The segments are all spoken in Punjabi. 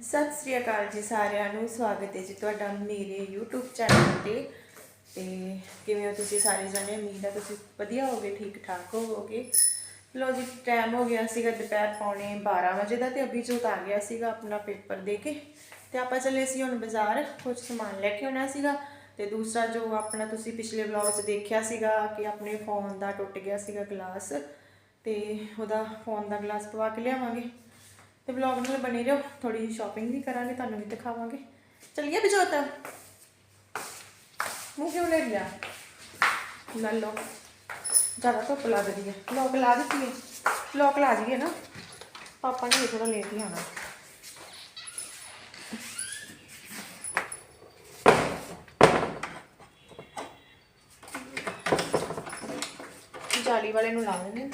ਸਤਿ ਸ੍ਰੀ ਅਕਾਲ ਜੀ ਸਾਰਿਆਂ ਨੂੰ, ਸਵਾਗਤ ਹੈ ਜੀ ਤੁਹਾਡਾ ਮੇਰੇ YouTube ਚੈਨਲ ਤੇ। ਤੇ ਕਿਵੇਂ ਹੋ ਤੁਸੀਂ ਸਾਰੇ ਜਣੇ? ਉਮੀਦ ਹੈ ਤੁਸੀਂ ਵਧੀਆ ਹੋਗੇ ਠੀਕ ਠਾਕ ਹੋਵੋਗੇ। ਲੋ ਜੀ ਟਾਈਮ ਹੋ ਗਿਆ ਸੀਗਾ ਦੁਪਹਿਰ ਪੌਣੇ 12 ਵਜੇ ਦਾ ਤੇ ਅਭੀ ਜੋਤ ਆ ਗਿਆ ਸੀਗਾ ਆਪਣਾ ਪੇਪਰ ਦੇ ਕੇ। ਤੇ ਆਪਾਂ ਚੱਲੇ ਸੀ ਹੁਣ ਬਾਜ਼ਾਰ ਕੁਝ ਸਮਾਨ ਲੈ ਕੇ ਆਉਣਾ ਸੀਗਾ। ਤੇ ਦੂਸਰਾ ਜੋ ਆਪਣਾ ਤੁਸੀਂ ਪਿਛਲੇ ਵਲੌਗ 'ਚ ਦੇਖਿਆ ਸੀਗਾ ਕਿ ਆਪਣੇ ਫੋਨ ਦਾ ਟੁੱਟ ਗਿਆ ਸੀਗਾ ਗਲਾਸ ਤੇ ਉਹਦਾ ਫੋਨ ਦਾ ਗਲਾਸ ਪਵਾ ਕੇ ਲਿਆਵਾਂਗੇ। ਤੇ ਵਲੌਗ ਨਾਲ ਬਣੇ ਰਹੋ। ਥੋੜੀ ਜਿਹੀ ਸ਼ਾਪਿੰਗ ਵੀ ਕਰਾਂਗੇ, ਤੁਹਾਨੂੰ ਵੀ ਦਿਖਾਵਾਂਗੇ। ਚਲਿਏ ਬਿਜੋਤ। ਮੂੰਹ ਕਿਉਂ ਲੈ ਲਿਆ? ਲੈ ਲਓ। ਜ਼ਿਆਦਾ ਧੁੱਪ ਲੱਗ ਰਹੀ ਹੈ ਲੋਕ ਲਾ ਦਿੱਤੀ ਹੈ। ਲੋਕ ਲਾ ਜੀਏ ਨਾ। ਪਾਪਾ ਨੇ ਥੋੜਾ ਲੇਟ ਹੀ ਆਣਾ ਜਾਲੀ ਵਾਲੇ ਨੂੰ ਲਾ ਦਿੰਦੇ ਹਾਂ।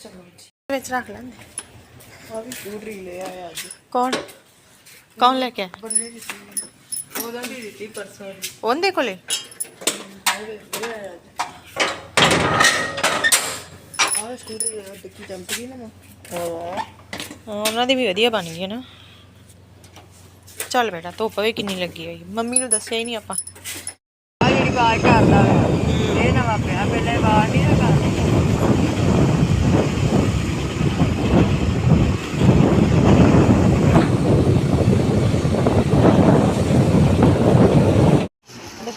ਚਲੋ ਜੀ ਵਿੱਚ ਰੱਖ ਲੈਂਦੇ। ਆ ਵੀ ਸਕੂਟਰੀ ਲੈ ਆਇਆ ਅੱਜ। ਕੌਣ? ਕੌਣ ਲੈ ਕੇ ਆਇਆ? ਬੰਨੇ ਦੀ ਸੀ। ਉਹਦਾ ਵੀ ਦਿੱਤੀ ਪਰਸੋਂ ਦੀ। ਉਹਦੇ ਕੋਲੇ? ਹਾਈਵੇ ਲੈ ਆਇਆ ਅੱਜ। ਆਹ ਸਕੂਟਰੀ ਦਾ ਟਿੱਕੀ ਚਮਕ ਗਈ ਨਾ ਮੈਂ ਹਾਂ ਉਹਨਾਂ ਦੀ ਵੀ ਵਧੀਆ ਬਣ ਗਈ ਨਾ। ਚੱਲ ਬੇਟਾ ਧੁੱਪ ਵੀ ਕਿੰਨੀ ਲੱਗੀ ਹੋਈ। ਮੰਮੀ ਨੂੰ ਦੱਸਿਆ ਹੀ ਨਹੀਂ ਆਪਾਂ। ਆ ਜਿਹੜੀ ਆਵਾਜ਼ ਕਰਦਾ ਇਹ ਨਵਾਂ ਪਿਆ ਪਹਿਲੇ ਆਵਾਜ਼ ਨਹੀਂ ਨਾ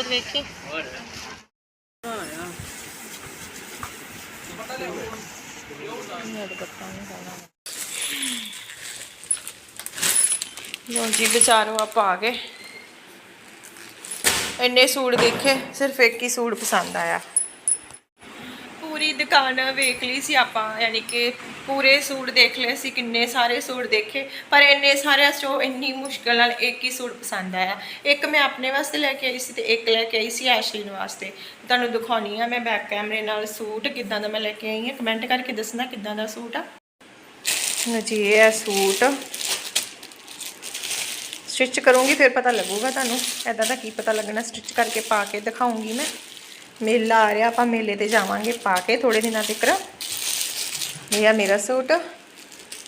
ਵੇਖੀ ਮੇਰੇ ਬੱਤਾ ਨਹੀਂ ਖਾਣਾ ਲੋ ਜੀ ਵਿਚਾਰੋ ਆਪਾਂ ਆ ਗਏ ਇੰਨੇ ਸੂਟ ਦੇਖੇ ਸਿਰਫ ਇੱਕ ਹੀ ਸੂਟ ਪਸੰਦ ਆਇਆ। ਪੂਰੀ ਦੁਕਾਨ ਵੇਖ ਲਈ ਸੀ ਆਪਾਂ ਯਾਨੀ ਕਿ ਪੂਰੇ ਸੂਟ ਦੇਖ ਲਏ ਸੀ ਕਿੰਨੇ ਸਾਰੇ ਸੂਟ ਦੇਖੇ ਪਰ ਇੰਨੇ ਸਾਰਿਆਂ ਚੋਂ ਇੰਨੀ ਮੁਸ਼ਕਲ ਨਾਲ ਇੱਕ ਹੀ ਸੂਟ ਪਸੰਦ ਆਇਆ। ਇੱਕ ਮੈਂ ਆਪਣੇ ਵਾਸਤੇ ਲੈ ਕੇ ਆਈ ਸੀ ਤੇ ਇੱਕ ਲੈ ਕੇ ਆਈ ਸੀ ਐਸ਼ਲਿਨ ਵਾਸਤੇ। ਤੁਹਾਨੂੰ ਦਿਖਾਉਣੀ ਆ ਮੈਂ ਬੈਕ ਕੈਮਰੇ ਨਾਲ ਸੂਟ ਕਿੱਦਾਂ ਦਾ ਮੈਂ ਲੈ ਕੇ ਆਈ ਹਾਂ ਕਮੈਂਟ ਕਰਕੇ ਦੱਸਣਾ ਕਿੱਦਾਂ ਦਾ ਸੂਟ ਆ। ਜੀ ਇਹ ਸੂਟ। ਸਟਿਚ ਕਰੂੰਗੀ, ਫਿਰ ਪਤਾ ਲੱਗੂਗਾ ਤੁਹਾਨੂੰ। ਐਦਾਂ ਦਾ ਕੀ ਪਤਾ ਲੱਗਣਾ, ਸਟਿਚ ਕਰਕੇ ਪਾ ਕੇ ਦਿਖਾਉਂਗੀ ਮੈਂ। ਮੇਲਾ ਆ ਰਿਹਾ, ਆਪਾਂ ਮੇਲੇ ਤੇ ਜਾਵਾਂਗੇ ਪਾ ਕੇ ਥੋੜੇ ਦਿਨਾਂ ਤੱਕ। ਇਹ ਆ ਮੇਰਾ ਸੂਟ,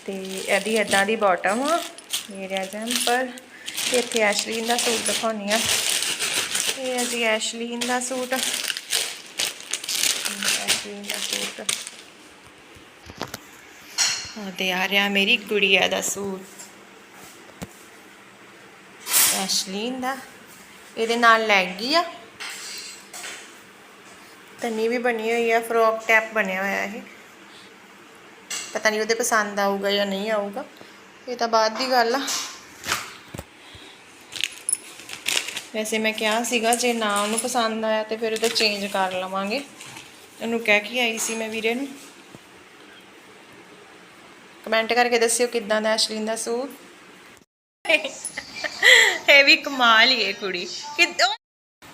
ਤੇ ਇਹਦੀ ਐਦਾਂ ਦੀ ਬਾਟਮ ਆ। ਮੇਰਾ ਜੰਪਰ। ਤੇ ਇੱਥੇ ਐਸ਼ਲੀਨ ਦਾ ਸੂਟ ਦਿਖਾਉਣੀ ਆ ਇਹ ਹੈ ਜੀ ਐਸ਼ਲੀਨ ਦਾ ਸੂਟ। ਐਸ਼ਲੀਨ ਦਾ ਸੂਟ। ਉਹ ਤੇ ਆ ਰਿਹਾ ਮੇਰੀ ਗੁੜੀਆ ਦਾ ਸੂਟ। ਐਸ਼ਲੀਨ ਦਾ ਇਹਦੇ ਨਾਲ ਲੈਗੀ ਆ। ਤਨੀ ਵੀ ਬਣੀ ਹੋਈ ਆ, ਫਰੋਕ ਟੈਪ ਬਣਿਆ ਹੋਇਆ ਇਹ। ਪਤਾ ਨਹੀਂ ਉਹਦੇ ਪਸੰਦ ਆਊਗਾ ਜਾਂ ਨਹੀਂ ਆਊਗਾ। ਇਹ ਤਾਂ ਬਾਅਦ ਦੀ ਗੱਲ ਆ। ਵੈਸੇ ਮੈਂ ਕਿਹਾ ਸੀਗਾ, ਜੇ ਨਾ ਉਹਨੂੰ ਪਸੰਦ ਆਇਆ ਤੇ ਫਿਰ ਉਹਦਾ ਚੇਂਜ ਕਰ ਲਵਾਂਗੇ। ਉਹਨੂੰ ਕਹਿ ਕੇ ਆਈ ਸੀ ਮੈਂ ਵੀਰੇ ਨੂੰ। ਕਮੈਂਟ ਕਰਕੇ ਦੱਸਿਓ ਕਿੱਦਾਂ ਦਾ ਐਸ਼ਲੀਨ ਦਾ ਸੂਟ? ਇਹ ਵੀ ਕਮਾਲ ਹੀ ਹੈ ਕੁੜੀ। ਕਿੱਦਾਂ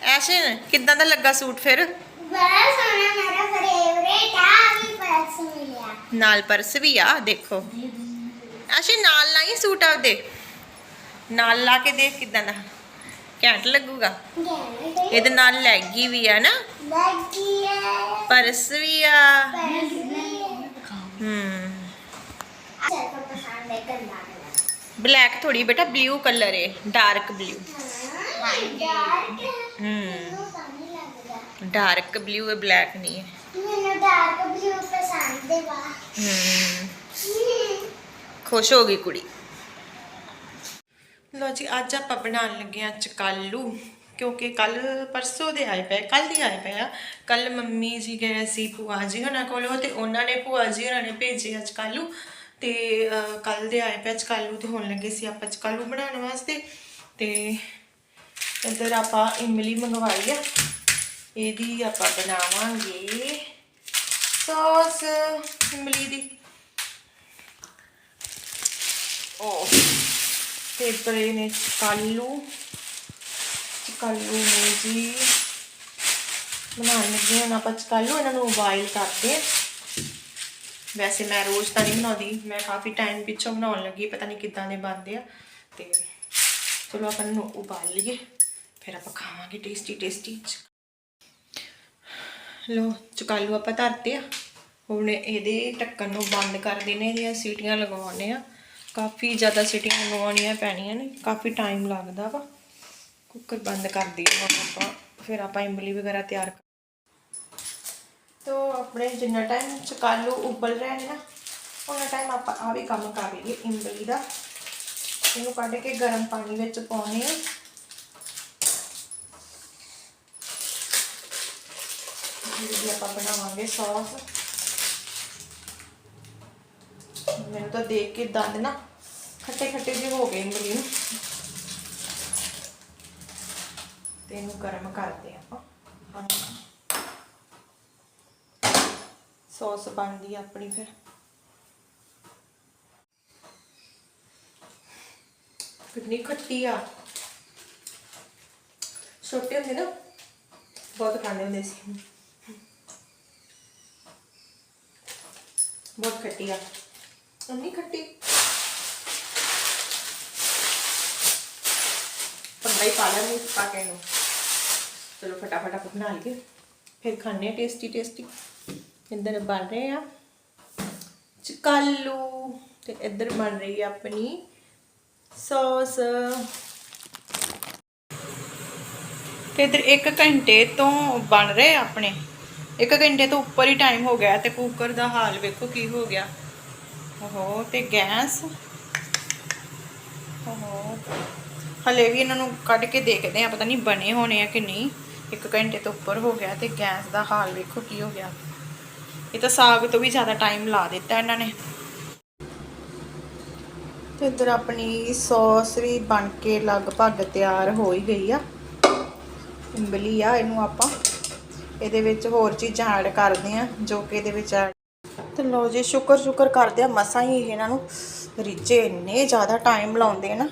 ਐਸ਼ਨ ਕਿੱਦਾਂ ਦਾ ਲੱਗਾ ਸੂਟ ਫਿਰ? ਬੜਾ ਸੋਹਣਾ ਮੇਰਾ ਫੇਵਰੇਟ ਆ ਵੀ ਪਰਸ ਮਿਲਿਆ ਨਾਲ ਪਰਸ ਵੀ ਆ ਦੇਖੋ। ਐਸ਼ਨ ਨਾਲ ਲਾਈ ਸੂਟ ਆਪਦੇ? ਨਾਲ ਲਾ ਕੇ ਦੇਖ ਕਿੱਦਾਂ ਦਾ। ਘੈਂਟ ਲੱਗੂਗਾ। ਇਹਦੇ ਨਾਲ ਲੈਗੀ ਵੀ ਆ ਨਾ। ਲੱਗੀ ਹੈ ਪਰਸ ਵੀ ਆ। ਪਰਸ ਵੀ ਹੂੰ ਅੱਛਾ ਤਾਂ ਪਸੰਦ ਹੈ ਗੰਦਾ ਕਲਰ ਬਲੈਕ ਥੋੜੀ ਬੇਟਾ ਬਲੂ ਕਲਰ ਹੈ ਡਾਰਕ ਬਲੂ ਹਾਂ। ਡਾਰਕ ਬਲੂ ਹੈ ਬਲੈਕ ਨਹੀਂ ਹੈ ਮੈਨੂੰ ਡਾਰਕ ਬਲੂ ਪਸੰਦ ਹੈ ਵਾ ਹੂੰ। ਖੁਸ਼ ਹੋ ਗਈ ਕੁੜੀ। ਲੋ ਜੀ ਅੱਜ ਆਪਾਂ ਬਣਾਉਣ ਲੱਗੇ ਆ ਚਕਾਲੂ ਕਿਉਂਕਿ ਕੱਲ ਪਰਸੋਂ ਦੇ ਆਏ ਪਏ ਕੱਲ ਦੀ ਆਏ ਪਏ ਆ। ਕੱਲ ਮੰਮੀ ਜੀ ਗਏ ਸੀ ਭੂਆ ਜੀ ਉਹਨਾਂ ਕੋਲੋਂ ਤੇ ਉਹਨਾਂ ਨੇ ਭੂਆ ਜੀ ਉਹਨਾਂ ਨੇ ਭੇਜੇ ਅੱਜ ਕੱਲੂ ਤੇ ਕੱਲ ਦੇ ਆਏ ਪਏ ਚਕਾਲੂ ਕੱਲੂ ਤੇ ਹੁਣ ਲੱਗੇ ਸੀ ਆਪਾਂ ਚਕਾਲੂ ਬਣਾਉਣ ਵਾਸਤੇ। ਤੇ ਇੱਧਰ ਆਪਾਂ ਇਮਲੀ ਮੰਗਵਾਈ ਆ। ਇਹਦੀ ਆਪਾਂ ਬਣਾਵਾਂਗੇ ਸੌਸ ਇਮਲੀ ਦੀ। ਉਹ, ਤੇ ਪਰੇ ਨੇ ਕਾਲੂ। ਕਾਲੂ ਨੇ ਜੀ, ਬਣਾਉਣ ਲੱਗੇ ਹਾਂ ਆਪਾਂ ਕਾਲੂ ਇਹਨਾਂ ਨੂੰ ਉਬਾਈਲ ਕਰਦੇ ਹਾਂ ਵੈਸੇ ਮੈਂ ਰੋਜ਼ ਤਾਂ ਨਹੀਂ ਬਣਾਉਂਦੀ। ਮੈਂ ਕਾਫੀ ਟਾਈਮ ਪਿੱਛੋਂ ਬਣਾਉਣ ਲੱਗੀ, ਪਤਾ ਨਹੀਂ ਕਿੱਦਾਂ ਦੇ ਬਣਦੇ ਆ। ਤੇ ਚਲੋ ਆਪਾਂ ਇਹਨੂੰ ਉਬਾਲ ਲਈਏ, ਫਿਰ ਆਪਾਂ ਖਾਵਾਂਗੇ ਟੇਸਟੀ ਟੇਸਟੀ ਲੋ ਚੁਕਾਲੂ ਆਪਾਂ ਧਰਤੇ ਆ। ਹੁਣ ਇਹਦੇ ਢੱਕਣ ਨੂੰ ਬੰਦ ਕਰ ਦੇਣੇ, ਇਹਦੀਆਂ ਸੀਟੀਆਂ ਲਗਵਾਉਣੇ ਆ। ਕਾਫੀ ਜ਼ਿਆਦਾ ਸੀਟੀਆਂ ਲਗਾਉਣੀਆਂ ਪੈਣੀਆਂ ਨੇ, ਕਾਫੀ ਟਾਈਮ ਲੱਗਦਾ ਵਾ। ਕੁੱਕਰ ਬੰਦ ਕਰ ਦਈਏ ਆਪਾਂ, ਫਿਰ ਆਪਾਂ ਇਮਲੀ ਵਗੈਰਾ ਤਿਆਰ ਕਰ ਤੋ ਆਪਣੇ ਜਿੰਨਾ ਟਾਈਮ ਚਕਾਲੂ, ਉਬਲ ਰਹੇ ਨੇ ਨਾ ਉਹਨਾਂ ਟਾਈਮ ਆਪਾਂ ਆ ਵੀ ਕੰਮ ਕਰ ਲਈਏ ਇਮਲੀ ਦਾ। ਇਹਨੂੰ ਕੱਢ ਕੇ ਗਰਮ ਪਾਣੀ ਵਿੱਚ ਪਾਉਣੇ ਆ। ਜਿਹੜੀ ਆਪਾਂ ਬਣਾਵਾਂਗੇ ਸੌਸ। ਮੈਨੂੰ ਤਾਂ ਦੇਖ ਕੇ ਦੰਦ ਨਾ ਖੱਟੇ ਖੱਟੇ ਜਿਹੇ ਹੋ ਗਏ ਇਮਲੀ ਨੂੰ। ਤੇ ਇਹਨੂੰ ਗਰਮ ਕਰਦੇ ਆਪਾਂ। ਸੌਸ ਬਣਦੀ ਆ ਆਪਣੀ ਫਿਰ। ਕਿੰਨੀ ਖੱਟੀ ਆ। ਛੋਟੇ ਹੁੰਦੇ ਨਾ, ਬਹੁਤ ਖਾਂਦੇ ਹੁੰਦੇ ਸੀ। ਬਹੁਤ ਖੱਟੀ ਆ। ਇੰਨੀ ਖੱਟੀ। ਪੰਗਾਈ ਪਾ ਲੈਣੀ ਪਾ ਕੇ ਨੂੰ ਚਲੋ ਫਟਾਫਟ ਆਪਾਂ ਬਣਾ ਲਈਏ। ਫਿਰ ਖਾਣੇ ਟੇਸਟੀ ਟੇਸਟੀ ਇੱਧਰ ਬਣ ਰਹੇ ਆ। ਚਕਾਲੂ ਤੇ ਇੱਧਰ ਬਣ ਰਹੀ ਆ ਆਪਣੀ ਸੌਸ। ਤੇ ਇੱਧਰ 1 ਘੰਟੇ ਤੋਂ ਬਣ ਰਹੇ ਆਪਣੇ। 1 ਘੰਟੇ ਤੋਂ ਉੱਪਰ ਹੀ ਟਾਈਮ ਹੋ ਗਿਆ ਤੇ ਕੁੱਕਰ ਦਾ ਹਾਲ ਵੇਖੋ ਕੀ ਹੋ ਗਿਆ। ਓਹੋ, ਤੇ ਗੈਸ। ਓਹੋ। ਹਲੇ ਵੀ ਇਹਨਾਂ ਨੂੰ ਕੱਢ ਕੇ ਦੇਖਦੇ ਆ, ਪਤਾ ਨਹੀਂ ਬਣੇ ਹੋਣੇ ਆ ਕਿ ਨਹੀਂ। 1 ਘੰਟੇ ਤੋਂ ਉੱਪਰ ਹੋ ਗਿਆ ਤੇ ਗੈਸ ਦਾ ਹਾਲ ਵੇਖੋ ਕੀ ਹੋ ਗਿਆ। ਇਹ ਤਾਂ ਸਾਗ ਤੋਂ ਵੀ ਜ਼ਿਆਦਾ ਟਾਈਮ ਲਾ ਦਿੱਤਾ ਇਹਨਾਂ ਨੇ। ਤੇ ਇੱਧਰ ਆਪਣੀ ਸੌਸ ਵੀ ਬਣ ਕੇ ਲਗਭਗ ਤਿਆਰ ਹੋ ਹੀ ਗਈ ਆ। ਇਮਲੀ ਆ ਇਹਨੂੰ ਆਪਾਂ। ਇਹਦੇ ਵਿੱਚ ਹੋਰ ਚੀਜ਼ਾਂ ਐਡ ਕਰਦੇ ਆ, ਜੋ ਕਿ ਇਹਦੇ ਵਿੱਚ ਐਡ ਤੇ ਲੋ ਜੀ, ਸ਼ੁਕਰ ਸ਼ੁਕਰ ਕਰਦੇ ਆ ਮਸਾਂ ਹੀ ਇਹਨਾਂ ਨੂੰ ਰਿੱਝੇ ਇੰਨੇ ਜ਼ਿਆਦਾ ਟਾਈਮ ਲਾਉਂਦੇ ਨਾ।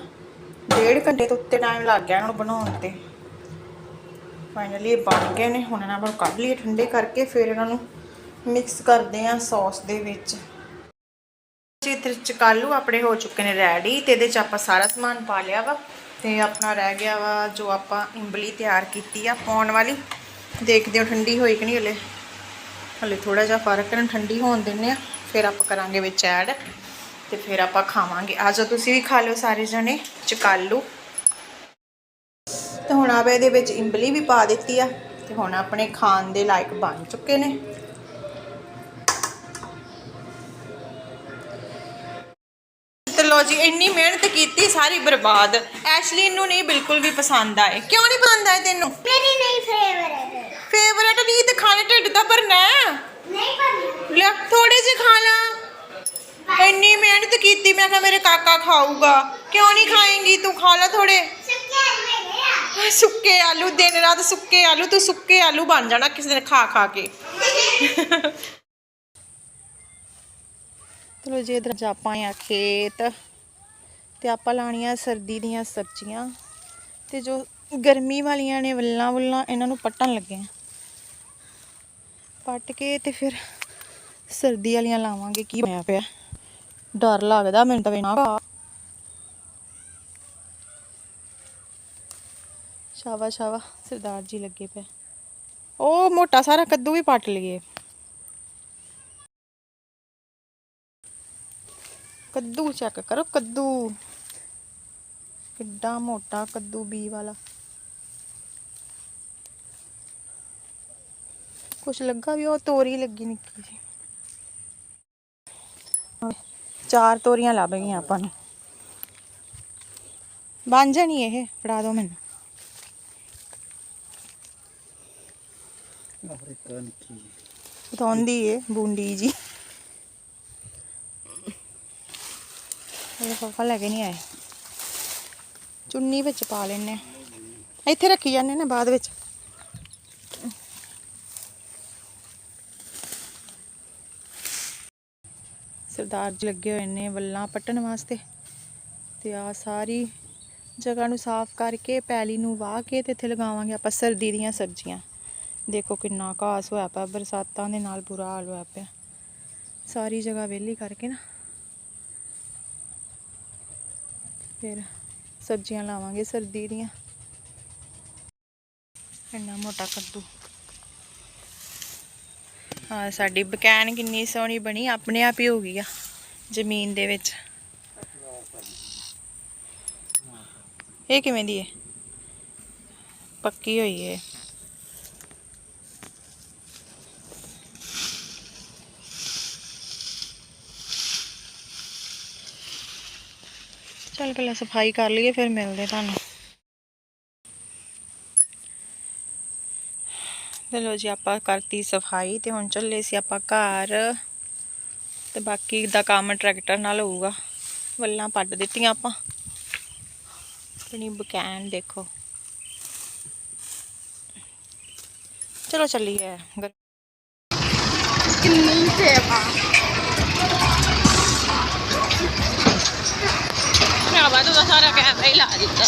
ਡੇਢ ਘੰਟੇ ਤੋਂ ਉੱਤੇ ਟਾਈਮ ਲੱਗ ਗਿਆ ਇਹਨਾਂ ਨੂੰ ਬਣਾਉਣ ਤੇ। ਫਾਈਨਲੀ ਇਹ ਬਣ ਗਏ ਨੇ, ਹੁਣ ਇਹਨਾਂ ਨੂੰ ਕੱਢ ਲਈਏ ਠੰਡੇ ਕਰਕੇ, ਫਿਰ ਇਹਨਾਂ ਨੂੰ ਮਿਕਸ ਕਰਦੇ ਆ ਸੌਸ ਦੇ ਵਿੱਚ। ਜੀ ਚਕਾਲੂ ਆਪਣੇ ਹੋ ਚੁੱਕੇ ਨੇ ਰੈਡੀ ਤੇ ਇਹਦੇ ਚ ਆਪਾਂ ਸਾਰਾ ਸਮਾਨ ਪਾ ਲਿਆ ਵਾ ਤੇ ਆਪਣਾ ਰਹਿ ਗਿਆ ਵਾ ਜੋ ਆਪਾਂ ਇੰਬਲੀ ਤਿਆਰ ਕੀਤੀ ਆ ਪਾਉਣ ਵਾਲੀ। ਦੇਖਦੇ ਹਾਂ ਠੰਡੀ ਹੋਈ ਕਿ ਨਹੀਂ ਹਲੇ। ਹਲੇ ਥੋੜਾ ਜਿਹਾ ਫ਼ਰਕ ਹੈ, ਠੰਡੀ ਹੋਣ ਦਿੰਨੇ ਆ ਫਿਰ ਆਪਾਂ ਕਰਾਂਗੇ ਵਿੱਚ ਐਡ ਤੇ ਫਿਰ ਆਪਾਂ ਖਾਵਾਂਗੇ। ਆ ਜਾਓ, ਤੁਸੀਂ ਵੀ ਖਾ ਲਿਓ ਸਾਰੇ ਜਣੇ, ਚਕਾਲੂ। ਤੇ ਹੁਣ ਆਪਾਂ ਇਹਦੇ ਵਿੱਚ ਇੰਬਲੀ ਵੀ ਪਾ ਦਿੱਤੀ ਆ ਤੇ ਹੁਣ ਆਪਣੇ ਖਾਣ ਦੇ ਲਾਇਕ ਬਣ ਚੁੱਕੇ ਨੇ। ਇੰਨੀ ਮਿਹਨਤ ਕੀਤੀ ਸਾਰੀ ਬਰਬਾਦ। ਐਸ਼ਲੀ ਨੂੰ ਨਹੀਂ ਬਿਲਕੁਲ ਵੀ ਪਸੰਦ ਆਏ। ਕਿਉਂ ਨਹੀਂ ਪਸੰਦ ਆਏ ਤੈਨੂੰ? ਮੇਰੀ ਨਹੀਂ ਫੇਵਰੇਟ ਫੇਵਰੇਟ ਨਹੀਂ ਤੇ ਖਾਣੇ ਢਿੱਡ ਦਾ ਭਰਨਾ। ਨਹੀਂ ਕਰਨੀ ਲੈ ਥੋੜੇ ਜਿਹੇ ਖਾ ਲਾ। ਇੰਨੀ ਮਿਹਨਤ ਕੀਤੀ ਮੈਂ ਕਿਹਾ ਮੇਰੇ ਕਾਕਾ ਖਾਊਗਾ। ਕਿਉਂ ਨਹੀਂ ਖਾਏਂਗੀ? ਤੂੰ ਖਾ ਲੈ ਥੋੜੇ ਸੁੱਕੇ ਆਲੂ ਦਿਨ ਰਾਤ ਸੁੱਕੇ ਆਲੂ ਤੂੰ ਸੁੱਕੇ ਆਲੂ ਬਣ ਜਾਣਾ ਕਿਸੇ ਦਿਨ ਖਾ ਖਾ ਕੇ। ਚਲੋ ਜੀ ਇਧਰ ਆਪਾਂ ਆ ਖੇਤ। ਤੇ ਆਪਾਂ ਲਾਣੀਆਂ ਸਰਦੀ ਦੀਆਂ ਸਬਜ਼ੀਆਂ ਤੇ ਜੋ ਗਰਮੀ ਵਾਲੀਆਂ ਨੇ ਵੱਲਾਂ ਵੱਲਾਂ ਇਹਨਾਂ ਨੂੰ ਪੱਟਣ ਲੱਗੇ ਆ। ਪੱਟ ਕੇ ਤੇ ਫਿਰ ਸਰਦੀ ਵਾਲੀਆਂ ਲਾਵਾਂਗੇ, ਕੀ ਹੋਇਆ ਪਿਆ। ਡਰ ਲੱਗਦਾ ਮੈਨੂੰ ਤਾਂ ਵੇਨਾ ਸ਼ਾਵਾ ਸ਼ਾਵਾ, ਸਰਦਾਰ ਜੀ ਲੱਗੇ ਪਏ। ਉਹ ਮੋਟਾ ਸਾਰਾ ਕੱਦੂ ਵੀ ਪੱਟ ਲਈਏ। ਕੱਦੂ ਚੈੱਕ ਕਰੋ, ਕੱਦੂ। ਕਿੱਡਾ ਮੋਟਾ ਕੱਦੂ ਬੀ ਵਾਲਾ। ਕੁਛ ਲੱਗਾ ਵੀ ਉਹ ਤੋਰੀ ਲੱਗੀ ਨਿੱਕੀ ਜੀ ਚਾਰ ਤੋਰੀਆਂ ਲੱਭ ਗਈਆਂ ਆਪਾਂ ਨੂੰ। ਬਣ ਜਾਣੀ ਇਹ ਫੜਾ ਦੋ ਮੈਨੂੰ। ਅਫਰੀਕਾ ਨਿੱਕੀ ਬਤੌਂਦੀ ਏ ਬੂੰਡੀ ਜੀ ਇਹ ਫੋਕਾ ਲੈ ਕੇ ਨਹੀਂ ਆਏ। ਚੁੰਨੀ ਵਿੱਚ ਪਾ ਲੈਣੇ ਆ ਇੱਥੇ ਰੱਖੀ ਜਾਂਦੇ ਨੇ ਬਾਅਦ ਵਿੱਚ। ਸਰਦਾਰ ਜੀ ਲੱਗੇ ਹੋਏ ਨੇ ਵੱਲਾਂ ਪੱਟਣ ਵਾਸਤੇ। ਤੇ ਆ ਸਾਰੀ ਜਗ੍ਹਾ ਨੂੰ ਸਾਫ਼ ਕਰਕੇ ਪੈਲੀ ਨੂੰ ਵਾਹ ਕੇ ਤੇ ਇੱਥੇ ਲਗਾਵਾਂਗੇ ਆਪਾਂ ਸਰਦੀ ਦੀਆਂ ਸਬਜ਼ੀਆਂ। ਦੇਖੋ ਕਿੰਨਾ ਘਾਸ ਹੋਇਆ ਪਿਆ, ਬਰਸਾਤਾਂ ਦੇ ਨਾਲ ਬੁਰਾ ਹਾਲ ਹੋਇਆ ਪਿਆ। ਸਾਰੀ ਜਗ੍ਹਾ ਵਿਹਲੀ ਕਰਕੇ ਨਾ। ਫਿਰ ਸਬਜ਼ੀਆਂ ਲਾਵਾਂਗੇ ਸਰਦੀ ਦੀਆਂ। ਇੰਨਾ ਮੋਟਾ ਕੱਦੂ। ਹਾਂ, ਸਾਡੀ ਬਕੈਨ ਕਿੰਨੀ ਸੋਹਣੀ ਬਣੀ, ਆਪਣੇ ਆਪ ਹੀ ਹੋ ਗਈ ਆ, ਜ਼ਮੀਨ ਦੇ ਵਿੱਚ। ਇਹ ਕਿਵੇਂ ਦੀ ਹੈ ਪੱਕੀ ਹੋਈ ਹੈ ਚੱਲ ਪਹਿਲਾਂ ਸਫ਼ਾਈ ਕਰ ਲਈਏ, ਫਿਰ ਮਿਲਦੇ ਤੁਹਾਨੂੰ। ਚਲੋ ਜੀ, ਆਪਾਂ ਕਰਤੀ ਸਫ਼ਾਈ ਤੇ ਹੁਣ ਚੱਲੇ ਸੀ ਆਪਾਂ ਘਰ। ਤੇ ਬਾਕੀ ਦਾ ਕੰਮ ਟਰੈਕਟਰ ਨਾਲ ਹੋਊਗਾ। ਵੱਲਾਂ ਪੱਟ ਦਿੱਤੀਆਂ ਆਪਾਂ। ਆਪਣੀ ਬਕੈਨ ਦੇਖੋ। ਚਲੋ ਚੱਲੀਏ। ਕਿੰਨੀ ਸੇਵਾ। ਭਰਾਵਾ ਤੂੰ ਸਾਰਾ ਕੈਮਰਾ ਹੀ ਲਾ ਦਿੱਤਾ।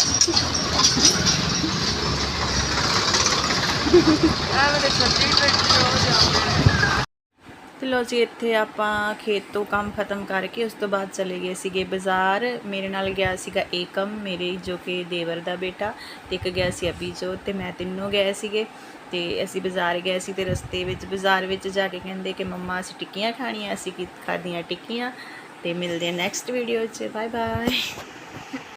ਤੇ ਲੋ ਜੀ, ਇੱਥੇ ਆਪਾਂ ਖੇਤ ਤੋਂ ਕੰਮ ਖਤਮ ਕਰਕੇ ਉਸ ਤੋਂ ਬਾਅਦ ਚਲੇ ਗਏ ਸੀਗੇ ਬਾਜ਼ਾਰ। ਮੇਰੇ ਨਾਲ ਗਿਆ ਸੀਗਾ ਏਕਮ, ਮੇਰੇ ਜੋ ਕਿ ਦੇਵਰ ਦਾ ਬੇਟਾ, ਤੇ ਇੱਕ ਗਿਆ ਸੀ ਅਭੀਜੋ ਤੇ ਮੈਂ ਤਿੰਨੋਂ ਗਏ ਸੀਗੇ। ਤੇ ਅਸੀਂ ਬਾਜ਼ਾਰ ਗਏ ਸੀ ਤੇ ਰਸਤੇ ਵਿੱਚ, ਬਾਜ਼ਾਰ ਵਿੱਚ ਜਾ ਕੇ ਕਹਿੰਦੇ ਕਿ ਮੰਮਾ, ਅਸੀਂ ਟਿੱਕੀਆਂ ਖਾਣੀਆਂ, ਅਸੀਂ ਕੀ ਖਾਧੀਆਂ ਟਿੱਕੀਆਂ। ਤੇ ਮਿਲਦੇ ਆ ਨੈਕਸਟ ਵੀਡੀਓ 'ਚ। Bye bye Thank you.